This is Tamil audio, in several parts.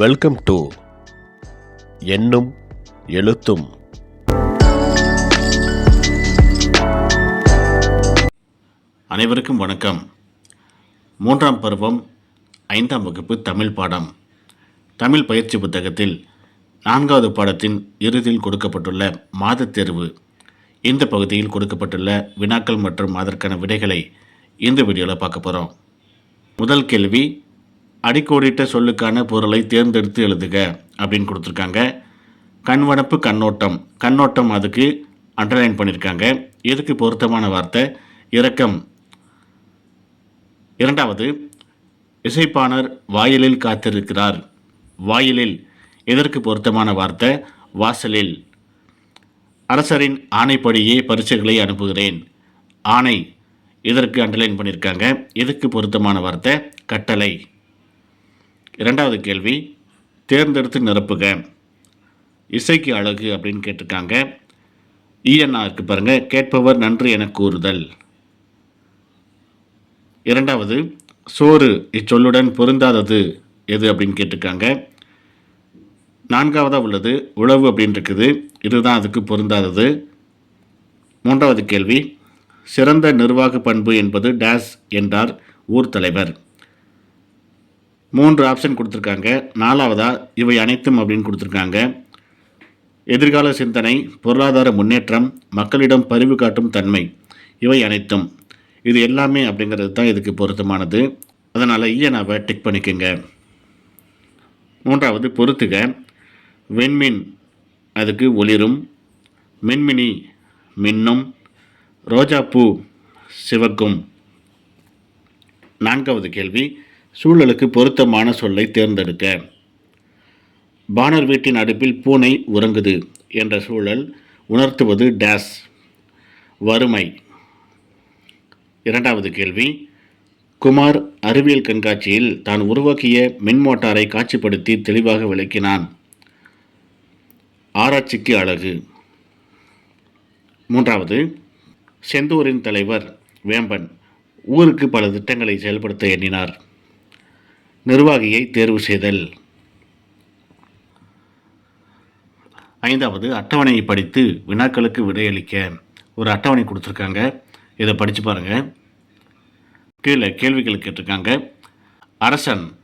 வெல்கம் டு எண்ணும் எழுத்தும் அனைவருக்கும் வணக்கம். மூன்றாம் பருவம் ஐந்தாம் வகுப்பு தமிழ் பாடம். தமிழ் பயிற்சி புத்தகத்தில் நான்காவது பாடத்தின் இறுதியில் கொடுக்கப்பட்டுள்ள மாதத் தேர்வு. இந்த பகுதியில் கொடுக்கப்பட்டுள்ள வினாக்கள் மற்றும் அதற்கான விடைகளை இந்த வீடியோவில் பார்க்க போகிறோம் முதல் கேள்வி அடிக்கோடிட்ட சொல்லுக்கான பொருளை தேர்ந்தெடுத்து எழுதுக அப்படின்னு கொடுத்துருக்காங்க. கண்வனப்பு கண்ணோட்டம். கண்ணோட்டம் அதுக்கு அண்டர்லைன் பண்ணியிருக்காங்க எதுக்கு பொருத்தமான வார்த்தை? இரக்கம். இரண்டாவது இசைப்பாணர் வாயிலில் காத்திருக்கிறார். வாயிலில். எதற்கு பொருத்தமான வார்த்தை? வாசலில். அரசரின் ஆணைப்படியே பரிசுகளை அனுப்புகிறேன். ஆணை. இதற்கு அண்டர்லைன் பண்ணியிருக்காங்க எதுக்கு பொருத்தமான வார்த்தை? கட்டளை. இரண்டாவது கேள்வி தேர்ந்தெடுத்து நிரப்புக. இசைக்கு அழகு அப்படின்னு கேட்டிருக்காங்க. ஈஎன்ஆ பாருங்கள் கேட்பவர் நன்று என கூறுதல். இரண்டாவது சோறு இச்சொல்லுடன் பொருந்தாதது எது அப்படின்னு கேட்டிருக்காங்க. நான்காவதாக உள்ளது உழவு அப்படின்னு இருக்குது இதுதான் அதுக்கு பொருந்தாதது. மூன்றாவது கேள்வி சிறந்த நிர்வாக பண்பு என்பது டேஸ் என்றார் ஊர் தலைவர். மூன்று ஆப்ஷன் கொடுத்துருக்காங்க. நாலாவதா இவை அனைத்தும் அப்படின்னு கொடுத்துருக்காங்க. எதிர்கால சிந்தனை பொருளாதார முன்னேற்றம் மக்களிடம் பரிவு காட்டும் தன்மை இவை அனைத்தும். இது எல்லாமே அப்படிங்கிறது தான் இதுக்கு பொருத்தமானது. அதனால் ஈயனாவை டிக் பண்ணிக்கோங்க. மூன்றாவது பொறுத்துக வெண்மின் அதுக்கு ஒளிரும். மின்மினி மின்னும். ரோஜாப்பூ சிவக்கும். நான்காவது கேள்வி. சூழலுக்கு பொருத்தமான சொல்லை தேர்ந்தெடுக்க. பானர் வீட்டின் அடுப்பில் பூனை உறங்குது என்ற சூழல் உணர்த்துவது டேஸ். வறுமை. இரண்டாவது கேள்வி. குமார் அறிவியல் கண்காட்சியில் தான் உருவாக்கிய மின் மோட்டாரை காட்சிப்படுத்தி தெளிவாக விளக்கினான். ஆராய்ச்சிக்கு அழகு. மூன்றாவது. செந்தூரின் தலைவர் வேம்பன் ஊருக்கு பல திட்டங்களை செயல்படுத்த எண்ணினார். நிர்வாகியை தேர்வு செய்தல். ஐந்தாவது அட்டவணையை படித்து வினாக்களுக்கு விடையளிக்க. ஒரு அட்டவணை கொடுத்துருக்காங்க. இதை படித்து பாருங்கள் கீழே கேள்விகள் கேட்டிருக்காங்க. அரசன்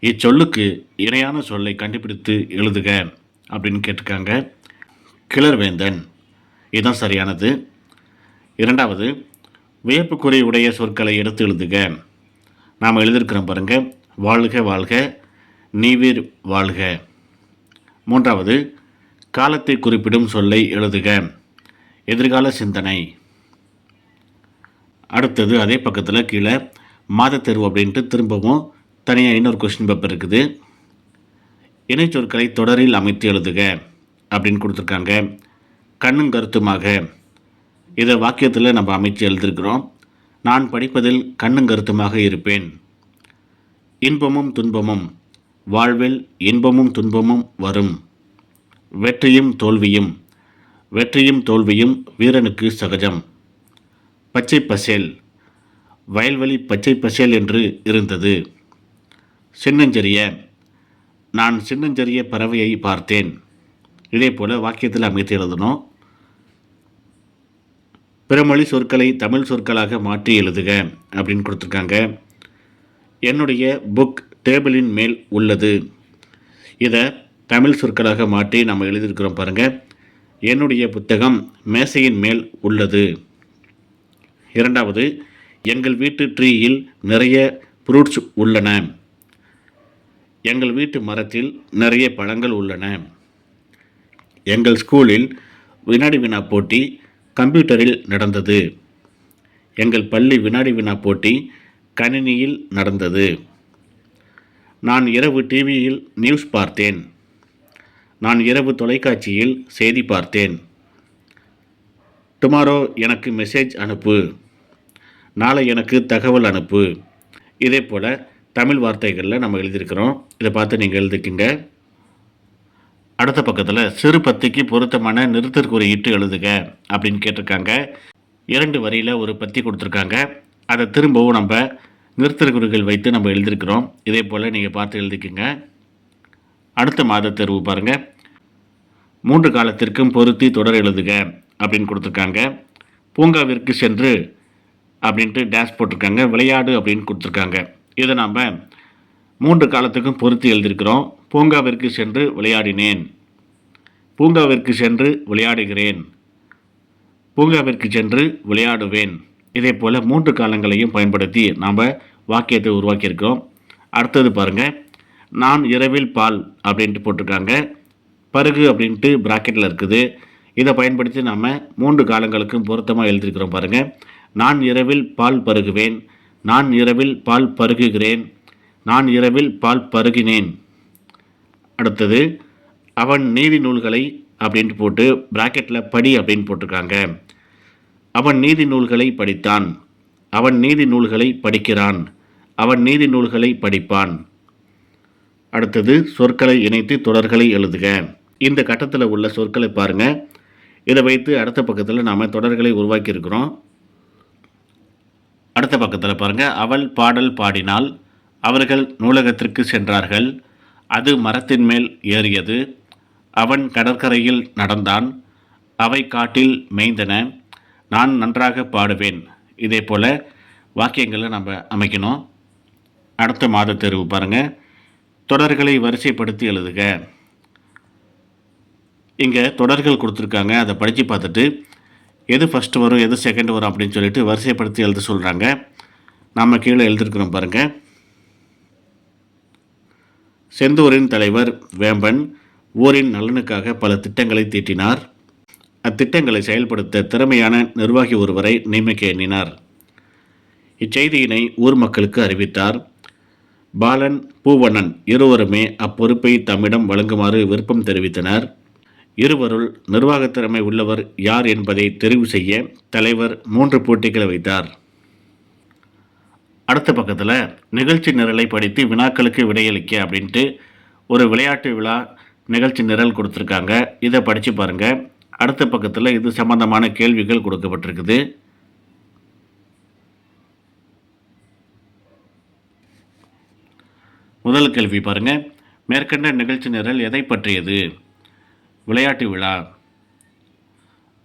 இச்சொல்லுக்கு இணையான சொல்லை கண்டுபிடித்து எழுதுக அப்படின்னு கேட்டிருக்காங்க. கிளர்வேந்தன் இதுதான் சரியானது. இரண்டாவது வியப்புக்குறை உடைய சொற்களை எடுத்து எழுதுக. நாம் எழுதியிருக்கிறோம் பாருங்கள் வாழ்க வாழ்க. நீவிர் வாழ்க. மூன்றாவது காலத்தை குறிப்பிடும் சொல்லை எழுதுக. எதிர்கால சிந்தனை. அடுத்தது அதே பக்கத்தில் கீழே மாதத்தேர்வு அப்படின்ட்டு திரும்பவும் தனியாக இன்னொரு கொஸ்டின் பேப்பர் இருக்குது. இணைச்சொற்களை தொடரில் அமைத்து எழுதுக அப்படின்னு கொடுத்துருக்காங்க. கண்ணும் கருத்துமாக. இதை வாக்கியத்தில் நம்ம அமைச்சு எழுதியிருக்கிறோம். நான் படிப்பதில் கண்ணும் கருத்துமாக இருப்பேன். இன்பமும் துன்பமும் வாழ்வில் இன்பமும் துன்பமும் வரும். வெற்றியும் தோல்வியும் வெற்றியும் தோல்வியும் வீரனுக்கு சகஜம். பச்சை பசேல் வயல்வெளி பச்சை பசேல் என்று இருந்தது. சின்னஞ்செறிய நான் சின்னஞ்செறிய பறவையை பார்த்தேன். இதே போல் வாக்கியத்தில் அமைத்து எழுதணும் பிறமொழி சொற்களை தமிழ் சொற்களாக மாற்றி எழுதுக அப்படின்னு கொடுத்துருக்காங்க. என்னுடைய புக் டேபிளின் மேல் உள்ளது. இதை தமிழ் சொற்களாக மாற்றி நம்ம எழுதியிருக்கிறோம் பாருங்கள் என்னுடைய புத்தகம் மேசையின் மேல் உள்ளது. இரண்டாவது எங்கள் வீட்டு ட்ரீயில் நிறைய ஃப்ரூட்ஸ் உள்ளன. எங்கள் வீட்டு மரத்தில் நிறைய பழங்கள் உள்ளன. எங்கள் ஸ்கூலில் வினாடி வினா போட்டி கம்ப்யூட்டரில் நடந்தது. எங்கள் பள்ளி வினாடி வினா போட்டி கணினியில் நடந்தது. நான் இரவு டிவியில் நியூஸ் பார்த்தேன். நான் இரவு தொலைக்காட்சியில் செய்தி பார்த்தேன். டுமாரோ எனக்கு மெசேஜ் அனுப்பு. நாளை எனக்கு தகவல் அனுப்பு. இதே போல் தமிழ் வார்த்தைகளில் நம்ம எழுதியிருக்கிறோம். இதை பார்த்து நீங்கள் எழுதிக்கிங்க. அடுத்த பக்கத்தில் சிறு பத்திக்கு பொருத்தமான நிறுத்தற் இட்டு எழுதுக அப்படின்னு கேட்டிருக்காங்க. இரண்டு வரியில் ஒரு பத்தி கொடுத்துருக்காங்க. அதை திரும்பவும் நம்ம நிறுத்தற் குறிகள் வைத்து நம்ம எழுதியிருக்கிறோம். இதே போல் நீங்கள் பார்த்து எழுதிக்கோங்க. அடுத்த மாத தேர்வு பாருங்கள் மூன்று காலத்திற்கும் பொருத்தி தொடர் எழுதுக அப்படின்னு கொடுத்துருக்காங்க. பூங்காவிற்கு சென்று அப்படின்ட்டு டேஷ் போட்டிருக்காங்க. விளையாடு அப்படின்னு கொடுத்துருக்காங்க. இதை நாம் மூன்று காலத்துக்கும் பொருத்தி எழுதியிருக்கிறோம். பூங்காவிற்கு சென்று விளையாடினேன். பூங்காவிற்கு சென்று விளையாடுகிறேன். பூங்காவிற்கு சென்று விளையாடுவேன். இதே போல் மூன்று காலங்களையும் பயன்படுத்தி நாம் வாக்கியத்தை உருவாக்கியிருக்கோம் அடுத்தது பாருங்கள் நான் இரவில் பால் அப்படின்ட்டு போட்டிருக்காங்க. பருகு அப்படின்ட்டு ப்ராக்கெட்டில் இருக்குது. இதை பயன்படுத்தி நாம் மூன்று காலங்களுக்கும் பொருத்தமாக எழுதியிருக்கிறோம் பாருங்கள் நான் இரவில் பால் பருகுவேன். நான் இரவில் பால் பருகுகிறேன். நான் இரவில் பால் பருகினேன். அடுத்தது அவன் நீதி நூல்களை அப்படின்ட்டு போட்டு ப்ராக்கெட்டில் படி அப்படின்னு போட்டிருக்காங்க. அவன் நீதி நூல்களை படித்தான். அவன் நீதி நூல்களை படிக்கிறான். அவன் நீதி நூல்களை படிப்பான். அடுத்தது சொற்களை இணைத்து தொடர்களை எழுதுக. இந்த கட்டத்தில் உள்ள சொற்களை பாருங்கள் இதை வைத்து அடுத்த பக்கத்தில் நாம் தொடர்களை உருவாக்கியிருக்கிறோம். அடுத்த பக்கத்தில் பாருங்கள் அவள் பாடல் பாடினால் அவர்கள் நூலகத்திற்கு சென்றார்கள். அது மரத்தின் மேல் ஏறியது. அவன் கடற்கரையில் நடந்தான். அவை காட்டில் மேய்ந்தன. நான் நன்றாக பாடுவேன். இதே போல் வாக்கியங்களை நம்ம அமைக்கணும். அடுத்த மாத தேர்வு பாருங்கள் தொடர்களை வரிசைப்படுத்தி எழுதுக. இங்கே தொடர்கள் கொடுத்துருக்காங்க. அதை படித்து பார்த்துட்டு எது ஃபஸ்ட்டு வரும் எது செகண்ட் வரும் அப்படின்னு சொல்லிட்டு வரிசைப்படுத்தி எழுத சொல்கிறாங்க நம்ம கீழே எழுதிருக்கிறோம் பாருங்கள் செந்தூரின் தலைவர் வேம்பன் ஊரின் நலனுக்காக பல திட்டங்களை தீட்டினார். அத்திட்டங்களை செயல்படுத்த திறமையான நிர்வாகி ஒருவரை நியமிக்க எண்ணினார். இச்செய்தியினை ஊர் மக்களுக்கு அறிவித்தார். பாலன் பூவண்ணன் இருவருமே அப்பொறுப்பை தம்மிடம் வழங்குமாறு விருப்பம் தெரிவித்தனர். இருவருள் நிர்வாகத் திறமை உள்ளவர் யார் என்பதை தெரிவு செய்ய தலைவர் மூன்று போட்டிகளை வைத்தார். அடுத்த பக்கத்தில் நிகழ்ச்சி நிரலை படித்து வினாக்களுக்கு விடையளிக்க அப்படின்ட்டு ஒரு விளையாட்டு விழா நிகழ்ச்சி நிரல் கொடுத்துருக்காங்க. இதை படித்து பாருங்கள் அடுத்த பக்கத்தில் இது சம்பந்தமான கேள்விகள் கொடுக்கப்பட்டிருக்குது. முதல் கேள்வி பாருங்கள் மேற்கண்ட நிகழ்ச்சி நிரல் எதை பற்றியது? விளையாட்டு விழா.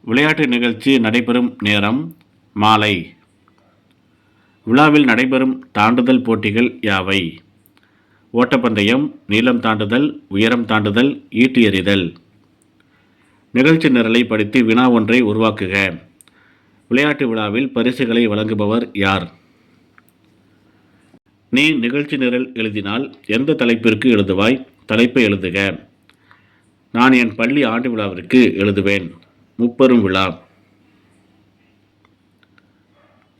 விளையாட்டு நிகழ்ச்சி நடைபெறும் நேரம் மாலை. விழாவில் நடைபெறும் தாண்டுதல் போட்டிகள் யாவை? ஓட்டப்பந்தயம் நீளம் தாண்டுதல் உயரம் தாண்டுதல் ஈட்டி எறிதல். நிகழ்ச்சி நிரலை படித்து வினா ஒன்றை உருவாக்குக. விளையாட்டு விழாவில் பரிசுகளை வழங்குபவர் யார்? நீ நிகழ்ச்சி நிரல் எழுதினால் எந்த தலைப்பிற்கு எழுதுவாய்? தலைப்பை எழுதுக. நான் என் பள்ளி ஆண்டு விழாவிற்கு எழுதுவேன். முப்பெரும் விழா.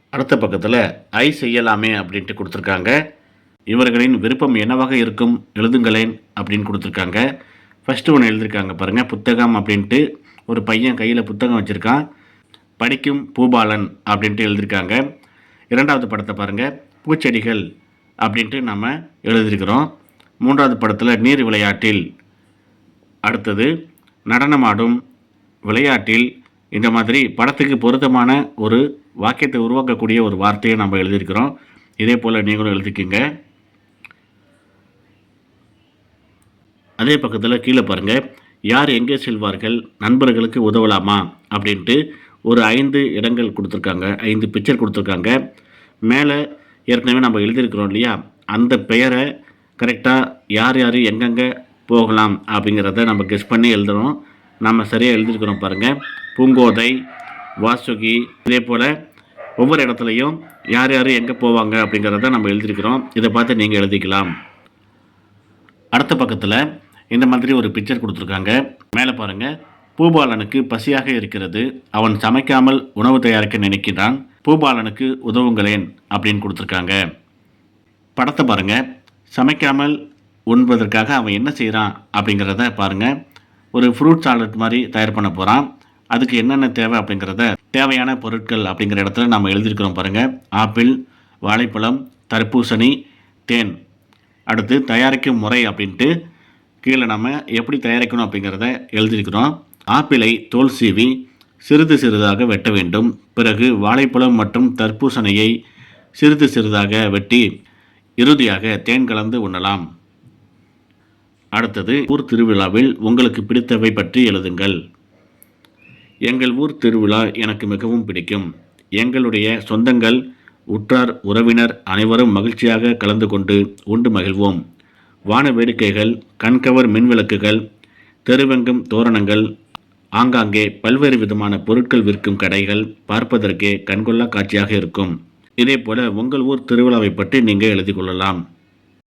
அடுத்த பக்கத்தில் ஐ செய்யலாமே அப்படின்ட்டு கொடுத்துருக்காங்க. இவர்களின் விருப்பம் என்னவாக இருக்கும்? எழுதுங்களேன் அப்படின்னு கொடுத்துருக்காங்க. ஃபஸ்ட்டு ஒன்று எழுதியிருக்காங்க பாருங்கள் புத்தகம் அப்படின்ட்டு ஒரு பையன் கையில் புத்தகம் வச்சுருக்கான். படிக்கும் பூபாலன் அப்படின்ட்டு எழுதியிருக்காங்க இரண்டாவது படத்தை பாருங்கள் பூச்செடிகள் அப்படின்ட்டு நம்ம எழுதியிருக்கிறோம் மூன்றாவது படத்தில் நீர் விளையாட்டில் அடுத்தது நடனமாடும் விளையாட்டில் இந்த மாதிரி படத்துக்கு பொருத்தமான ஒரு வாக்கியத்தை உருவாக்கக்கூடிய ஒரு வார்த்தையை நம்ம எழுதியிருக்கிறோம். இதே போல் நீங்களும் எழுதிக்கிங்க. அதே பக்கத்தில் கீழே பாருங்கள் யார் எங்கே செல்வார்கள்? நண்பர்களுக்கு உதவலாமா? அப்படின்ட்டு ஒரு ஐந்து இடங்கள் கொடுத்துருக்காங்க. ஐந்து பிக்சர் கொடுத்துருக்காங்க. மேலே ஏற்கனவே நம்ம எழுதியிருக்கிறோம் இல்லையா? அந்த பெயரை கரெக்டாக யார் யார் எங்கெங்கே போகலாம் அப்படிங்கிறத நம்ம கெஸ் பண்ணி எழுதுகிறோம் நம்ம சரியாக எழுதியிருக்கிறோம் பாருங்கள் பூங்கோதை வாசுகி இதே போல் ஒவ்வொரு இடத்துலையும் யார் யார் எங்கே போவாங்க அப்படிங்கிறத நம்ம எழுதியிருக்கிறோம். இதை பார்த்து நீங்கள் எழுதிக்கலாம். அடுத்த பக்கத்தில் இந்த மாதிரி ஒரு பிக்சர் கொடுத்துருக்காங்க. மேலே பாருங்கள் பூபாலனுக்கு பசியாக இருக்கிறது. அவன் சமைக்காமல் உணவு தயாரிக்க நினைக்கிறான். பூபாலனுக்கு உதவுங்களேன் அப்படின்னு கொடுத்துருக்காங்க. படத்தை பாருங்கள் சமைக்காமல் உண்பதற்காக அவன் என்ன செய்கிறான் அப்படிங்கிறத பாருங்கள் ஒரு ஃப்ரூட் சாலட் மாதிரி தயார் பண்ண போகிறான் அதுக்கு என்னென்ன தேவை அப்படிங்கிறத தேவையான பொருட்கள் அப்படிங்கிற இடத்துல நம்ம எழுதியிருக்கிறோம் பாருங்கள் ஆப்பிள் வாழைப்பழம் தர்பூசணி தேன். அடுத்து தயாரிக்கும் முறை அப்படின்ட்டு கீழே நம்ம எப்படி தயாரிக்கணும் அப்படிங்கிறத எழுதியிருக்கிறோம். ஆப்பிளை தோல் சீவி சிறிது சிறிதாக வெட்ட வேண்டும். பிறகு வாழைப்பழம் மற்றும் தர்பூசணியை சிறிது சிறிதாக வெட்டி இறுதியாக தேன் கலந்து உண்ணலாம். அடுத்தது ஊர் திருவிழாவில் உங்களுக்கு பிடித்தவை பற்றி எழுதுங்கள். எங்கள் ஊர் திருவிழா எனக்கு மிகவும் பிடிக்கும். எங்களுடைய சொந்தங்கள் உற்றார் உறவினர் அனைவரும் மகிழ்ச்சியாக கலந்து கொண்டு உண்டு மகிழ்வோம். வான வேடிக்கைகள் கண்கவர் மின்விளக்குகள் தெருவெங்கும் தோரணங்கள் ஆங்காங்கே பல்வேறு விதமான பொருட்கள் விற்கும் கடைகள் பார்ப்பதற்கே கண்கொள்ளா காட்சியாக இருக்கும். இதேபோல உங்கள் ஊர் திருவிழாவை பற்றி நீங்கள் எழுதி கொள்ளலாம்.